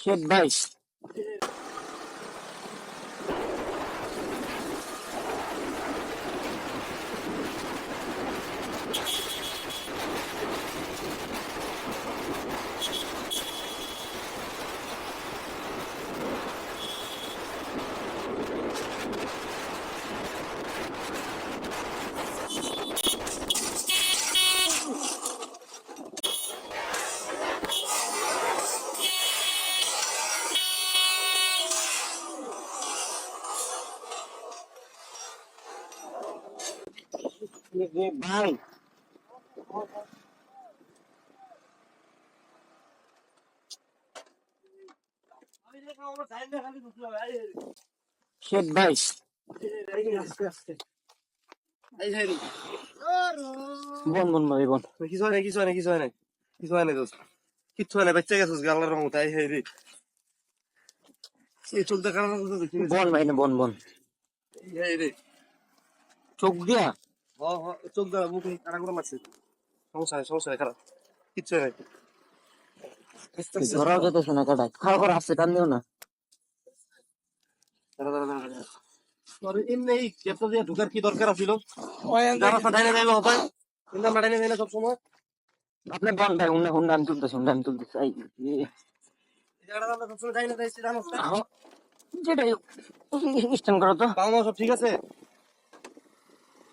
শেখ ভাই। শেখ ভাই। বন বন ভাই বন কিছু হয় না কিছু হয় না কিছু হয় না কিছু হয় না দোস্ত। কিচ্ছু হয় না বাচ্চা গেছিস গাল্লার রঙ তাই হে রে দেখা না বন ভাই না বন বন চোখ দিয়া। হ হ চোখ দেখা মুখ কাটা করে মারছে সমস্যা নেই সমস্যা নেই খারাপ। কিচ্ছু হয় না ধরাও শোনা কাটা খাওয়া করে আসছে টান দিও না। দাঁড়া দাঁড়া দাঁড়া দাঁড়া। তোর এমনি এই গ্যাপটা দিয়ে ঢুকার কি দরকার ছিল যারা ফাটাইলে যাইবে হবে কিন্তু মাটাইলে যাই না সবসময়। আপনি বন ভাই উন্না উন্না আমি তুলতেছি উন্না আমি তুলতেছি এই, এই, এই জায়গাটা আমরা সবসময় যাই না তাই জানো না? আহ, যেটা স্ট্যান্ড করো তো? সব ঠিক আছে?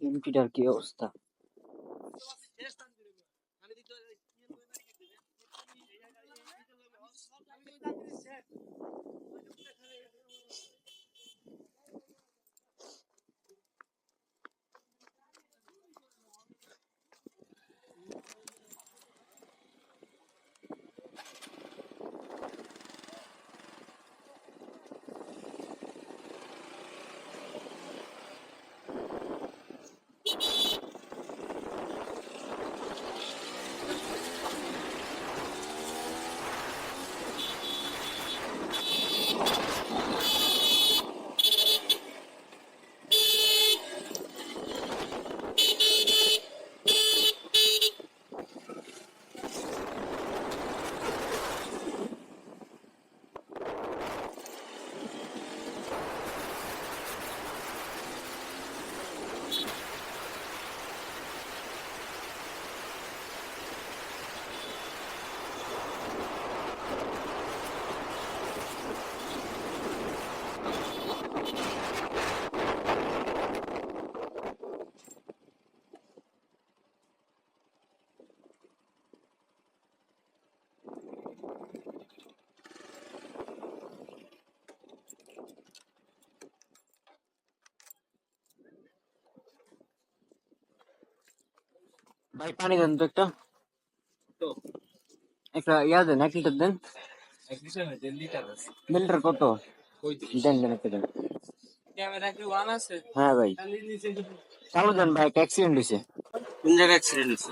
এমপিটার কি অবস্থা? ভাই পানি দেন তো একটা। একটা ইয়া দেন এক লিটার দেন। লিটার কত? দেন দেন একটা দেন। হ্যাঁ ভাই। চালু দেন ভাই একটা অ্যাক্সিডেন্ট হয়েছে কোন জায়গায় অ্যাক্সিডেন্ট হয়েছে